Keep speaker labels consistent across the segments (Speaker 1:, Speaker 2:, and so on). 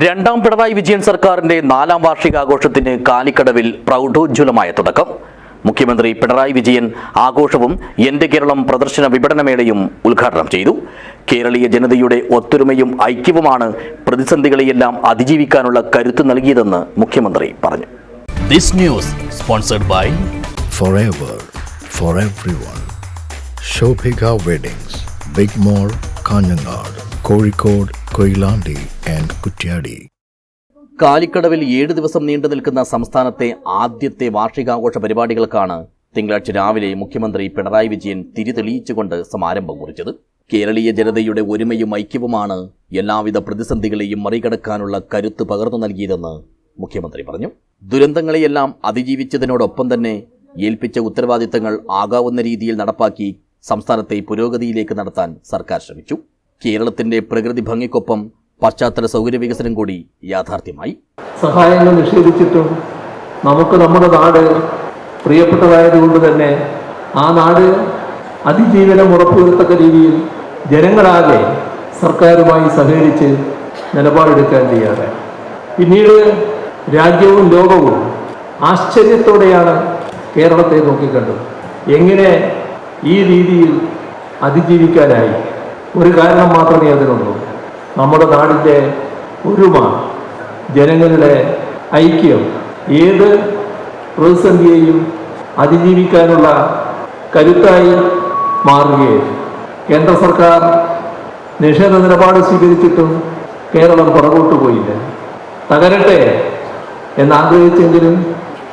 Speaker 1: രണ്ടാം പിണറായി വിജയൻ സർക്കാരിന്റെ നാലാം വാർഷികാഘോഷത്തിന് കാലിക്കടവിൽ പ്രൗഢോജ്വലമായ തുടക്കം. മുഖ്യമന്ത്രി പിണറായി വിജയൻ ആഘോഷവും എന്റെ കേരളം പ്രദർശന വിപണനമേളയും ഉദ്ഘാടനം ചെയ്തു. കേരളീയ ജനതയുടെ ഒത്തൊരുമയും ഐക്യവുമാണ് പ്രതിസന്ധികളെയെല്ലാം അതിജീവിക്കാനുള്ള കരുത്ത് നൽകിയതെന്ന് മുഖ്യമന്ത്രി പറഞ്ഞു.
Speaker 2: This news sponsored by
Speaker 3: forever for everyone. Shobhika Weddings, Big Mall, Kanyanad, Kozhikode, Koilandi and Kuttiadi.
Speaker 1: കാലിക്കടവിൽ ഏഴ് ദിവസം നീണ്ടു നിൽക്കുന്ന സംസ്ഥാനത്തെ ആദ്യത്തെ വാർഷികാഘോഷ പരിപാടികൾക്കാണ് തിങ്കളാഴ്ച രാവിലെ മുഖ്യമന്ത്രി പിണറായി വിജയൻ തിരിതെളിയിച്ചുകൊണ്ട് സമാരംഭം കുറിച്ചത്. കേരളീയ ജനതയുടെ ഒരുമയും ഐക്യവുമാണ് എല്ലാവിധ പ്രതിസന്ധികളെയും മറികടക്കാനുള്ള കരുത്ത് പകർന്നു നൽകിയതെന്ന് മുഖ്യമന്ത്രി പറഞ്ഞു. ദുരന്തങ്ങളെയെല്ലാം അതിജീവിച്ചതിനോടൊപ്പം തന്നെ ഏൽപ്പിച്ച ഉത്തരവാദിത്തങ്ങൾ ആകാവുന്ന രീതിയിൽ നടപ്പാക്കി സംസ്ഥാനത്തെ പുരോഗതിയിലേക്ക് നടത്താൻ സർക്കാർ ശ്രമിച്ചു. കേരളത്തിന്റെ പ്രകൃതി ഭംഗിക്കൊപ്പം പശ്ചാത്തല സൗകര്യ വികസനം കൂടി യാഥാർത്ഥ്യമായി.
Speaker 4: സഹായങ്ങൾ നിഷേധിച്ചിട്ടും നമുക്ക് നമ്മുടെ നാട് പ്രിയപ്പെട്ടതായതുകൊണ്ട് തന്നെ ആ നാട് അതിജീവനം ഉറപ്പുവരുത്തക്ക രീതിയിൽ ജനങ്ങളാകെ സർക്കാരുമായി സഹകരിച്ച് നിലപാടെടുക്കാൻ തയ്യാറായി. പിന്നീട് രാജ്യവും ലോകവും ആശ്ചര്യത്തോടെയാണ് കേരളത്തെ നോക്കിക്കണ്ടത്. എങ്ങനെ ഈ രീതിയിൽ അതിജീവിക്കാനായി? ഒരു കാരണം മാത്രമേ അതിനുള്ളൂ. നമ്മുടെ നാടിന്റെ ഒരുമ ജനങ്ങളുടെ ഐക്യം ഏത് പ്രതിസന്ധിയെയും അതിജീവിക്കാനുള്ള കരുത്തായി മാറുകയും കേന്ദ്ര സർക്കാർ നിഷേധ നിലപാട് സ്വീകരിച്ചിട്ടും കേരളം പുറകോട്ട് പോയില്ല. തകരട്ടെ എന്നാഗ്രഹിച്ചെങ്കിലും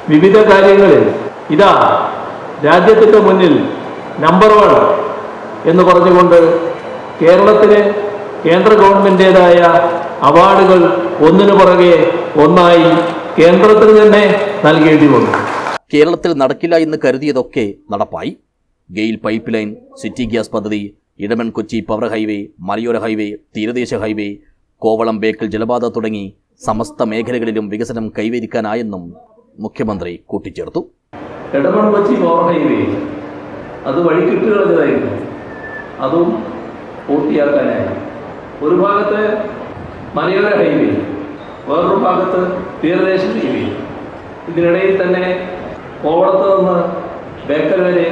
Speaker 4: വിവിധ കാര്യങ്ങളിൽ ഇതാ രാജ്യത്തിന്റെ മുന്നിൽ നമ്പർ വൺ എന്ന് പറഞ്ഞുകൊണ്ട് കേരളത്തിന് കേന്ദ്ര ഗവൺമെന്റേതായ അവാർഡുകൾ ഒന്നിനു പുറകെ ഒന്നായി കേന്ദ്രത്തിന് തന്നെ നൽകേണ്ടി വന്നു.
Speaker 1: കേരളത്തിൽ നടക്കില്ല എന്ന് കരുതിയതൊക്കെ നടപ്പായി. GAIL pipe line city gas പദ്ധതി ഇടമൺ കൊച്ചി പവർ ഹൈവേ മലയോര ഹൈവേ തീരദേശ ഹൈവേ കോവളം ബേക്കൽ ജലപാത തുടങ്ങി സമസ്ത മേഖലകളിലും വികസനം കൈവരിക്കാനായെന്നും മുഖ്യമന്ത്രി കൂട്ടിച്ചേർത്തു.
Speaker 4: ഇടമൺ കൊച്ചി പവർ ഹൈവേ അത് വഴി കിട്ടുകയായിരുന്നു അതും പൂർത്തിയാക്കാനായി. ഒരു ഭാഗത്ത് മലയോര ഹൈവേ വേറൊരു ഭാഗത്ത് തീരദേശ ഹൈവേ. ഇതിനിടയിൽ തന്നെ കോവളത്ത് നിന്ന് ബേക്കൽ വരെ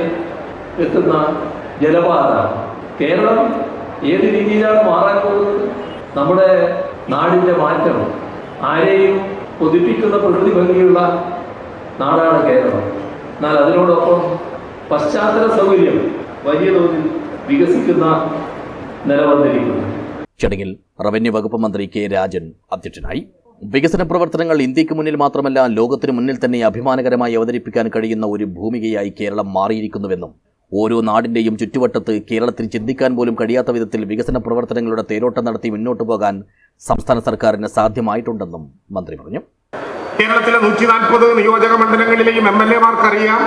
Speaker 4: എത്തുന്ന ജലപാത. കേരളം ഏത് രീതിയിലാണ് മാറാൻ പോകുന്നത്? നമ്മുടെ നാടിന്റെ മാറ്റം ആരെയും കൊതിപ്പിക്കുന്ന പ്രകൃതി ഭംഗിയുള്ള നാടാണ് കേരളം. എന്നാൽ അതിനോടൊപ്പം പശ്ചാത്തല സൗകര്യം വലിയ തോതിൽ വികസിക്കുന്ന നില വന്നിരിക്കുന്നു
Speaker 1: ചടങ്ങിൽ റവന്യൂ വകുപ്പ് മന്ത്രി കെ രാജൻ അധ്യക്ഷനായി. വികസന പ്രവർത്തനങ്ങൾ ഇന്ത്യയ്ക്ക് മുന്നിൽ മാത്രമല്ല ലോകത്തിന് മുന്നിൽ തന്നെ അഭിമാനകരമായി അവതരിപ്പിക്കാൻ കഴിയുന്ന ഒരു ഭൂമികയായി കേരളം മാറിയിരിക്കുന്നുവെന്നും ഓരോ നാടിന്റെയും ചുറ്റുവട്ടത്ത് കേരളത്തിന് ചിന്തിക്കാൻ പോലും കഴിയാത്ത വിധത്തിൽ വികസന പ്രവർത്തനങ്ങളുടെ തേരോട്ടം നടത്തി മുന്നോട്ടു പോകാൻ സംസ്ഥാന സർക്കാരിന് സാധ്യമായിട്ടുണ്ടെന്നും മന്ത്രി പറഞ്ഞു.
Speaker 5: കേരളത്തിലെ നൂറ്റി നാൽപ്പത് നിയോജക മണ്ഡലങ്ങളിലെയും എം എൽ എമാർക്കറിയാം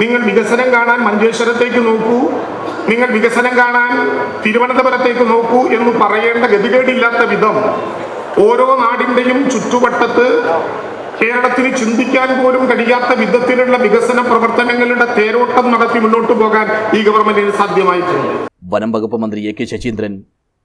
Speaker 5: നിങ്ങൾ വികസനം കാണാൻ മഞ്ചേശ്വരത്തേക്ക് നോക്കൂ. നിങ്ങൾ വികസനം കാണാൻ തിരുവനന്തപുരത്തേക്ക് നോക്കൂ എന്ന് പറയേണ്ട ഗതികേടില്ലാത്ത വിധം ഓരോ നാടിന്റെയും ചുറ്റുവട്ടത്ത് കേരളത്തിന് ചിന്തിക്കാൻ പോലും കഴിയാത്ത വിധത്തിലുള്ള വികസന പ്രവർത്തനങ്ങളുടെ തേരോട്ടം നടത്തി മുന്നോട്ട് പോകാൻ ഈ ഗവൺമെന്റിന് സാധ്യമായിട്ടുണ്ട്.
Speaker 1: വനം വകുപ്പ് മന്ത്രി എ കെ ശശീന്ദ്രൻ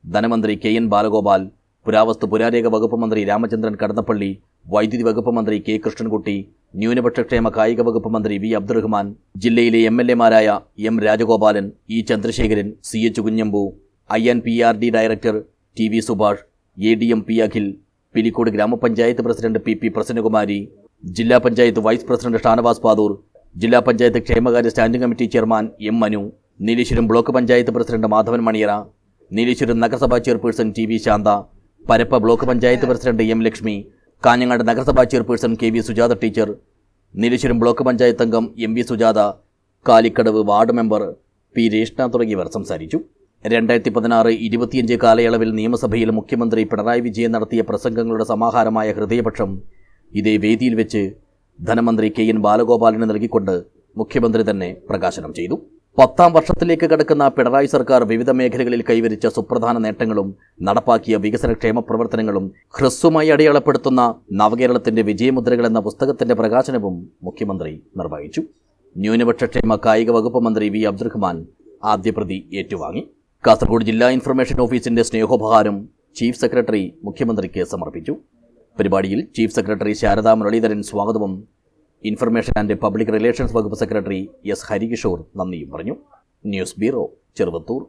Speaker 1: ധനമന്ത്രി കെ എൻ ബാലഗോപാൽ പുരാവസ്തു പുരാരേഖ വകുപ്പ് മന്ത്രി രാമചന്ദ്രൻ കടന്നപ്പള്ളി വൈദ്യുതി വകുപ്പ് മന്ത്രി കെ കൃഷ്ണൻകുട്ടി ന്യൂനപക്ഷക്ഷേമ കായിക വകുപ്പ് മന്ത്രി വി. അബ്ദുറഹ്മാൻ ജില്ലയിലെ M L എമാരായ M Rajagopalan E. Chandrasekharan C. H. Kunhambu I. N. P. R. D. Director T. V. Subhash A. D. M. P. Akhil Pilicode ഗ്രാമപഞ്ചായത്ത് പ്രസിഡന്റ് പി. പി. പ്രസന്നകുമാരി ജില്ലാ പഞ്ചായത്ത് വൈസ് പ്രസിഡന്റ് ഷാനവാസ് പാദൂർ ജില്ലാ പഞ്ചായത്ത് ക്ഷേമകാര്യ standing committee chairman M Manu Nileshwaram block panchayat president Madhavan Maniyara Nileshwaram നഗരസഭാ chairperson T. V. Santha Parappa block panchayat president M Lakshmi Kanhangad നഗരസഭാ chairperson K V Sujatha teacher Nileshwaram block panchayat അംഗം M V Sujatha Kalikkadavu ward member P Reshma തുടങ്ങിയവർ സംസാരിച്ചു. രണ്ടായിരത്തി പതിനാറ് ഇരുപത്തിയഞ്ച് കാലയളവിൽ നിയമസഭയിൽ മുഖ്യമന്ത്രി പിണറായി വിജയൻ നടത്തിയ പ്രസംഗങ്ങളുടെ സമാഹാരമായ ഹൃദയപക്ഷം ഇതേ വേദിയിൽ വെച്ച് ധനമന്ത്രി കെ എൻ ബാലഗോപാലിന് നൽകിക്കൊണ്ട് മുഖ്യമന്ത്രി തന്നെ പ്രകാശനം ചെയ്തു. പത്താം വർഷത്തിലേക്ക് കടക്കുന്ന പിണറായി സർക്കാർ വിവിധ മേഖലകളിൽ കൈവരിച്ച സുപ്രധാന നേട്ടങ്ങളും നടപ്പാക്കിയ വികസനക്ഷേമ പ്രവർത്തനങ്ങളും ഹ്രസ്വമായി അടയാളപ്പെടുത്തുന്ന നവകേരളത്തിന്റെ വിജയമുദ്രകൾ എന്ന പുസ്തകത്തിന്റെ പ്രകാശനവും മുഖ്യമന്ത്രി നിർവഹിച്ചു. ന്യൂനപക്ഷക്ഷേമ കായിക വകുപ്പ് മന്ത്രി വി. അബ്ദുറഹ്മാൻ ആദ്യ പ്രതി ഏറ്റുവാങ്ങി. കാസർഗോഡ് ജില്ലാ ഇൻഫർമേഷൻ ഓഫീസിന്റെ സ്നേഹോപഹാരം ചീഫ് സെക്രട്ടറി മുഖ്യമന്ത്രിക്ക് സമർപ്പിച്ചു. പരിപാടിയിൽ ചീഫ് സെക്രട്ടറി ശാരദാ മുരളീധരൻ സ്വാഗതവും ഇൻഫർമേഷൻ ആൻഡ് പബ്ലിക് റിലേഷൻസ് വകുപ്പ് സെക്രട്ടറി എസ് ഹരികിഷോർ നന്ദിയും പറഞ്ഞു. News bureau Cheruvathur